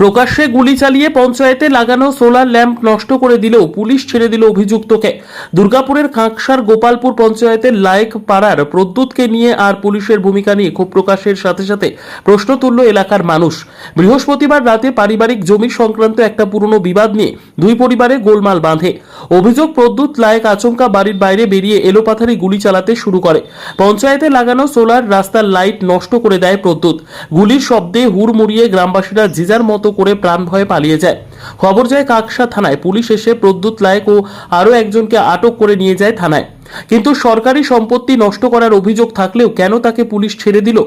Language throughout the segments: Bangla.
প্রকাশ্যে গুলি চালিয়ে পঞ্চায়েতে লাগানো সোলার ল্যাম্প নষ্ট করে দিলেও পুলিশ ছেড়ে দিল অভিযুক্তকে। দুর্গাপুরের কাঁকসার গোপালপুর পঞ্চায়েতের লায়েক পাড়ার প্রদ্যুৎকে নিয়ে আর পুলিশের ভূমিকা নিয়ে ক্ষোভ প্রকাশের সাথে সাথে প্রশ্ন তুলল এলাকার মানুষ। বৃহস্পতিবার রাতে পারিবারিক জমি সংক্রান্ত একটা পুরনো বিবাদ নিয়ে দুই পরিবারে গোলমাল বাঁধে। অভিযোগ, প্রদ্যুৎ লায়েক আচমকা বাড়ির বাইরে বেরিয়ে এলোপাথারি গুলি চালাতে শুরু করে। পঞ্চায়েতে লাগানো সোলার রাস্তার লাইট নষ্ট করে দেয় প্রদ্যুৎ। গুলির শব্দে হুড়মুড়িয়ে গ্রামবাসীরা জিজার মতো করে প্রাণ ভয়ে পালিয়ে যায়। খবর যায় কাকসা থানায়। পুলিশ এসে প্রদ্যুৎ লায়ক ও আরও একজনকে আটক করে নিয়ে যায় থানায়। কিন্তু সরকারি সম্পত্তি নষ্ট করার অভিযোগ থাকলেও কেন তাকে পুলিশ ছেড়ে দিল?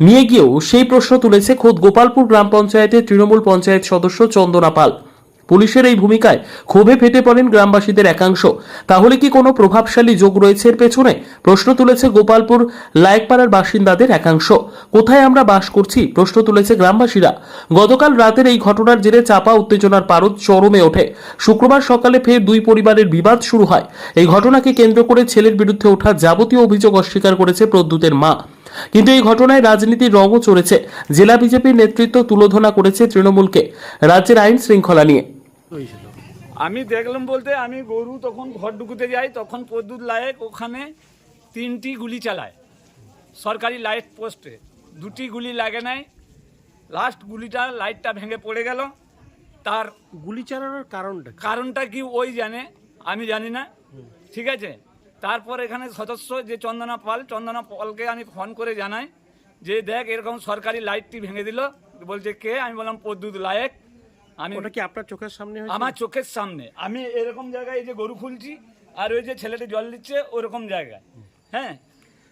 নিয়ে গিয়েও সেই প্রশ্ন তুলেছে খোদ গোপালপুর গ্রাম পঞ্চায়েতের তৃণমূল পঞ্চায়েত সদস্য চন্দনা পাল। পুলিশের এই ভূমিকায় ক্ষোভে ফেটে পড়েন গ্রামবাসীদের একাংশ। তাহলে কি কোনো প্রভাবশালী যোগ রয়েছে এর পেছনে? প্রশ্ন তুলেছে গোপালপুর লায়কপাড়ার বাসিন্দাদের একাংশ। কোথায় আমরা বাস করছি? প্রশ্ন তুলেছে গ্রামবাসীরা। গতকাল রাতের এই ঘটনার জেরে চাপা উত্তেজনার পারদ চরমে ওঠে। শুক্রবার সকালে ফের দুই পরিবারের বিবাদ শুরু হয়। এই ঘটনাকে কেন্দ্র করে ছেলের বিরুদ্ধে ওঠা যাবতীয় অভিযোগ অস্বীকার করেছে প্রদ্যুতের মা। কিন্তু এই ঘটনায় রাজনীতির রঙও চড়েছে। জেলা বিজেপির নেতৃত্ব তুলোধনা করেছে তৃণমূলকে। রাজ্যের আইন শৃঙ্খলা নিয়ে। হয়েছিল। আমি দেখলাম বলতে আমি গরু তখন ঘর ঢুকুতে যাই তখন প্রদ্যুৎ লায়েক ওখানে তিনটি গুলি চালায়। সরকারি লাইট পোস্টে। দুটি গুলি লাগে নাই। লাস্ট গুলিটা লাইটটা ভেঙে পড়ে গেল। তার গুলি চালানোর কারণটা কারণটা কি ওই জানে আমি জানি না। ঠিক আছে? তারপর এখানে সদস্য যে চন্দনা পাল চন্দনা পালকে আমি ফোন করে জানাই যে দেখ এরকম সরকারি লাইটটি ভেঙে দিল। বলছে কে? আমি বললাম প্রদ্যুৎ লায়েক। আমি ওটা কি আপনার চোখের সামনে আমার চোখের সামনে। আমি এরকম জায়গায় এই যে গরু খুলছি আর ওই যে ছেলেটি জল দিচ্ছে ওরকম জায়গায়। হ্যাঁ?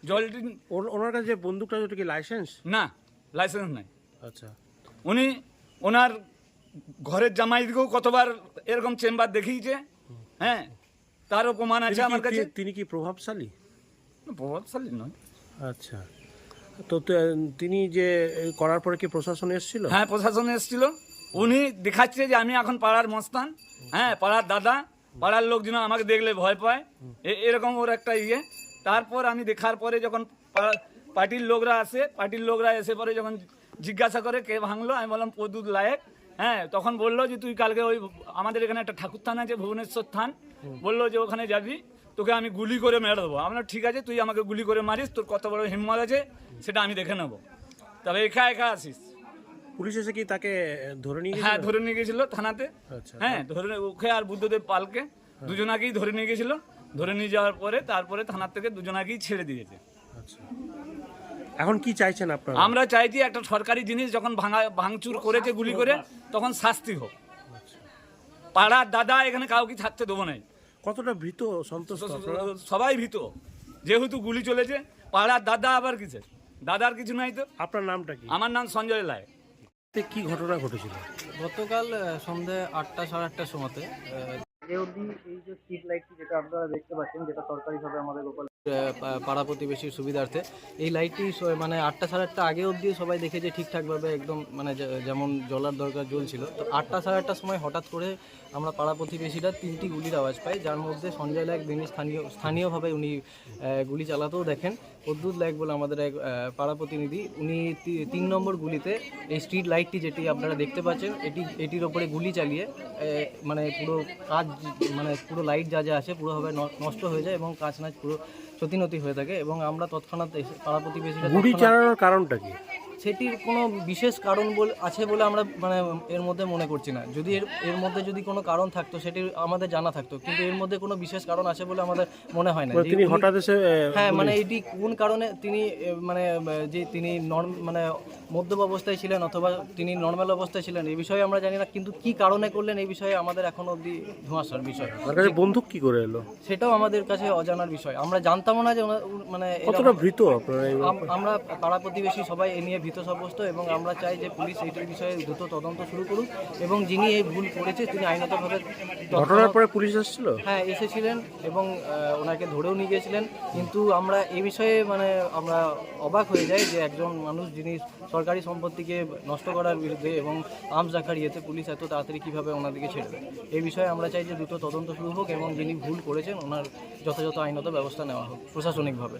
জলটি ওনার কাছে যে বন্দুকটা ওটা কি লাইসেন্স না লাইসেন্স নাই। আচ্ছা। উনি ওনার ঘরের জামাইদিকেও কতবার এরকম চেম্বার দেখিয়েছে হ্যাঁ? তারও প্রমাণ আছে আমার কাছে। তিনি কি প্রভাবশালী? প্রভাবশালী নয়। আচ্ছা। তো তিনি যে করার পরে কি প্রশাসন এসেছিল? হ্যাঁ প্রশাসন এসেছিল। উনি দেখাচ্ছে যে আমি এখন পাড়ার মস্তান। হ্যাঁ পাড়ার দাদা, পাড়ার লোকজন আমাকে দেখলে ভয় পায়। এরকম ওর একটা ইয়ে। তারপর আমি দেখার পরে যখন পার্টির লোকরা আসে, পার্টির লোকরা এসে পরে যখন জিজ্ঞাসা করে কে ভাঙলো, আমি বললাম প্রদুত লায়েক। হ্যাঁ তখন বলল যে, তুই কালকে ওই আমাদের এখানে একটা ঠাকুর থান আছে, ভুবনেশ্বর থান। বলল যে, ওখানে যাবি, তোকে আমি গুলি করে মেরে দেবো। আমরা ঠিক আছে, তুই আমাকে গুলি করে মারিস, তোর কত বড় হিম্মত আছে, সেটা আমি দেখে নেব। তবে একা একা আসিস। পুলিশ এসে কি তাকে ধরে নিয়ে হ্যাঁ ধরে নিয়ে গেছিল থানাতে। আচ্ছা হ্যাঁ ধরে ওকে আর বুদ্ধদেব পালকে দুজনাকেই ধরে নিয়ে গেছিল। ধরে নিয়ে যাওয়ার পরে তারপরে থানার থেকে দুজনাকেই ছেড়ে দিয়েছে। আচ্ছা। এখন কি চাইছেন আপনারা? আমরা চাইছি একটা সরকারি জিনিস যখন ভাঙা ভাঙচুর করেছে গুলি করে তখন শাস্তি হোক। পাড়ার দাদা এখানে কাউকে থাকতে দেবো নাই। কতটা ভীত আপনারা? সবাই ভীত। যেহেতু গুলি চলেছে পাড়ার দাদা আবার কিসের? দাদার কিছু নাই তো। আপনার নামটা কি? আমার নাম সঞ্জয় লায় কি ঘটনা ঘটেছিল? গতকাল আহ, সন্ধে আটটা সাড়ে আটটার সময়তে আগে অবধি এই যে স্ট্রিট লাইটটি যেটা আপনারা দেখতে পাচ্ছেন যেটা সরকারিভাবে আমাদের গোপাল পাড়া প্রতিবেশীর সুবিধার্থে। এই লাইটটি মানে আটটা সাড়ে আটটা আগে অবধি সবাই দেখে যে ঠিকঠাকভাবে একদম মানে যেমন জ্বলার দরকার জ্বলছিল। তো আটটা সাড়ে আটটার সময় হঠাৎ করে আমরা পাড়া প্রতিবেশীরা তিনটি গুলির আওয়াজ পাই, যার মধ্যে সঞ্জয় লাগ যিনি স্থানীয়, স্থানীয়ভাবে উনি গুলি চালাতেও দেখেন। অদ্ভুত লাগ বলে আমাদের এক পাড়া প্রতিনিধি, উনি তিন নম্বর গুলিতে এই স্ট্রিট লাইটটি যেটি আপনারা দেখতে পাচ্ছেন, এটি, এটির ওপরে গুলি চালিয়ে মানে পুরো কাজ মানে পুরো লাইট যা যা আছে, পুরোভাবে নষ্ট হয়ে যায় এবং কাজ নাচ পুরো ক্ষতিনতি হয়ে থাকে এবং আমরা তৎক্ষণাৎ পাড়া প্রতিবেশীরা গুড়ি চালানোর কারণটা কি? সেটির কোনো বিশেষ কারণ বলে আছে বলে আমরা মানে এর মধ্যে মনে করছি না। যদি এর এর মধ্যে যদি কোনো কারণ থাকতো সেটি আমাদের জানা থাকতো। কিন্তু এর মধ্যে কোনো বিশেষ কারণ আছে বলে আমাদের মনে হয় না। মানে তিনি হঠাৎ এসে হ্যাঁ মানে এটি কোন কারণে তিনি মানে যে তিনি নর্ম মানে মধ্যম অবস্থায় ছিলেন অথবা তিনি নর্মাল অবস্থায় ছিলেন এই বিষয়ে আমরা জানি না। কিন্তু কি কারণে করলেন এই বিষয়ে আমাদের এখনও অবধি ধোঁয়াশার বিষয়। তার কাছে বন্দুক কি করে এলো? সেটাও আমাদের কাছে অজানার বিষয়। আমরা জানতামও না যে মানে কতটা ভীত আপনারা আমরা পাড়া প্রতিবেশী সবাই এ নিয়ে ভীত সাব্যস্ত এবং আমরা চাই যে পুলিশ এইটির বিষয়ে দ্রুত তদন্ত শুরু করুক এবং যিনি এই ভুল করেছে তিনি আইনতভাবে ঘটনার পরে পুলিশ এসেছিল? হ্যাঁ এসেছিলেন এবং ওনাকে ধরেও নিয়ে গিয়েছিলেন। কিন্তু আমরা এই বিষয়ে মানে আমরা অবাক হয়ে যাই যে একজন মানুষ যিনি সরকারি সম্পত্তিকে নষ্ট করার বিরুদ্ধে এবং আর্মস রাখার ইয়েতে পুলিশ এত তাড়াতাড়ি কীভাবে ওনাদেরকে ছেড়ে দেয় এই বিষয়ে আমরা চাই যে দ্রুত তদন্ত শুরু হোক এবং যিনি ভুল করেছেন ওনার যথাযথ আইনত ব্যবস্থা নেওয়া হোক প্রশাসনিকভাবে।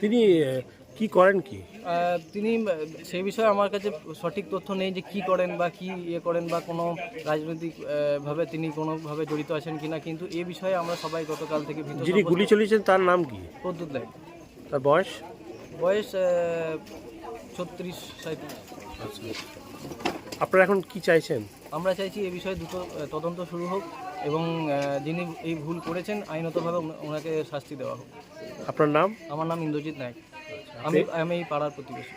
তিনি এ, কি করেন কি? তিনি সেই বিষয়ে আমার কাছে সঠিক তথ্য নেই যে কি করেন বা কি ইয়ে করেন বা কোনো রাজনৈতিক ভাবে তিনি কোনোভাবে জড়িত আছেন কিনা কিন্তু এ বিষয়ে আমরা সবাই গতকাল থেকে যিনি গুলি চালিয়েছেন তার নাম কি? প্রদ্যুৎ লাইন তার বয়স? বয়স ছত্রিশ সাঁত্রিশ আপনারা এখন কি চাইছেন? আমরা চাইছি এ বিষয়ে দ্রুত আহ, তদন্ত শুরু হোক এবং যিনি এই ভুল করেছেন আইনতভাবে ওনাকে শাস্তি দেওয়া হোক। আপনার নাম? আমার নাম ইন্দ্রজিৎ নায়ক। আমি আমি এই পাড়ার প্রতিবেশী।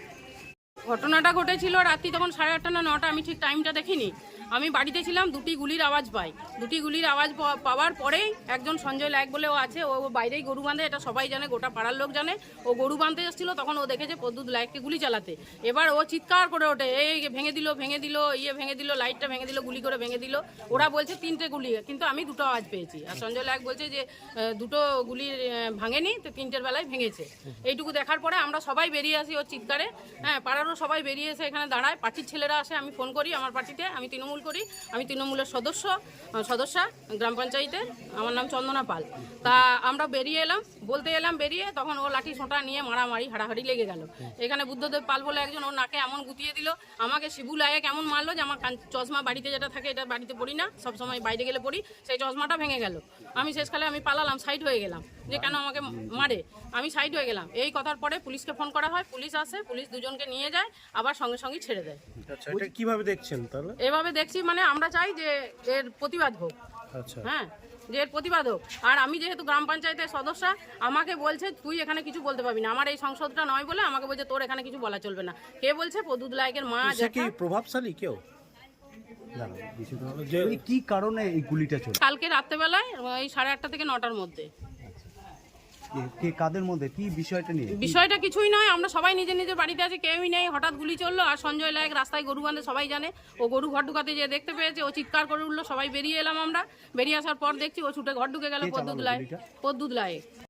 ঘটনাটা ঘটেছিল রাত্রি তখন সাড়ে আটটা না নটা, আমি ঠিক টাইমটা দেখিনি। আমি বাড়িতে ছিলাম, দুটি গুলির আওয়াজ পাই। দুটি গুলির আওয়াজ পাওয়ার পরেই একজন সঞ্জয় লায়ক বলে ও আছে। ও বাইরেই গরু বাঁধে, এটা সবাই জানে, গোটা পাড়ার লোক জানে। ও গরু বাঁধতে এসেছিল, তখন ও দেখেছে প্রদ্যুৎ লায়ককে গুলি চালাতে। এবার ও চিৎকার করে ওঠে, এই ভেঙে দিল ভেঙে দিল ইয়ে ভেঙে দিল, লাইটটা ভেঙে দিল, গুলি করে ভেঙে দিল। ওরা বলছে, তিনটে গুলি, কিন্তু আমি দুটো আওয়াজ পেয়েছি। আর সঞ্জয় লায়ক বলছে যে দুটো গুলি ভাঙেনি, তো তিনটের বেলায় ভেঙেছে। এইটুকু দেখার পরে আমরা সবাই বেরিয়ে আসি ওর চিৎকারে। হ্যাঁ পাড়ারও সবাই বেরিয়ে এসে এখানে দাঁড়ায়। পার্টির ছেলেরা আসে, আমি ফোন করি আমার পার্টিতে, আমি তৃণমূল করি। আমি তৃণমূলের সদস্য সদস্যা গ্রাম পঞ্চায়েতে আমার নাম চন্দনা পাল। তা আমরা বেরিয়ে এলাম বলতে এলাম বেরিয়ে তখন ও লাঠি সোঁটা নিয়ে মারামারি হাড়াহাড়ি লেগে গেল। এখানে বুদ্ধদেব পাল বলে একজন ওর নাকে এমন গুতিয়ে দিল আমাকে শিবু লায়ক এমন মারলো যে আমার চশমা বাড়িতে যেটা থাকে এটা বাড়িতে পড়ি না সবসময় বাইরে গেলে পড়ি সেই চশমাটা ভেঙে গেল। আমি শেষকালে আমি পালালাম সাইড হয়ে গেলাম যে কেন আমাকে মারে? আমি সাইড হয়ে গেলাম। এই কথার পরে পুলিশকে ফোন করা হয় পুলিশ আসে পুলিশ দুজনকে নিয়ে যায় আবার সঙ্গে সঙ্গে ছেড়ে দেয়। আচ্ছা কীভাবে দেখছেন তাহলে? এভাবে দেখছি মানে আমরা চাই যে এর প্রতিবাদ হোক। আচ্ছা। হ্যাঁ যে এর প্রতিবাদ হোক। আর আমি যেহেতু গ্রাম পঞ্চায়েতের সদস্যা আমাকে বলছে তুই এখানে কিছু বলতে পারবি না। আমার এই সংসদটা নয় বলে আমাকে বলছে তোর এখানে কিছু বলা চলবে না। কে বলছে? প্রদুদ লায়কের মা কি প্রভাবশালী কেউ? কি কারণে এই গুলিটা চলে কালকে রাত্রেবেলায় ওই সাড়ে আটটা থেকে নটার মধ্যে। কে- কাদের মধ্যে? কি বিষয়টা নিয়ে? বিষয়টা কিছুই নয় আমরা সবাই নিজের নিজের বাড়িতে আছি কেউই নেই। হঠাৎ গুলি চলল আর সঞ্জয় লায়ক রাস্তায় গরু বাঁধে সবাই জানে। ও গরু ঘর ঢুকাতে যেয়ে দেখতে পেয়েছে ও চিৎকার করে উঠল সবাই বেরিয়ে এলাম আমরা। বেরিয়ে আসার পর দেখছি ও ছুটে ঘর ঢুকে গেল পদ্যুৎ লায়ক। পদ্যুৎ লায়ক।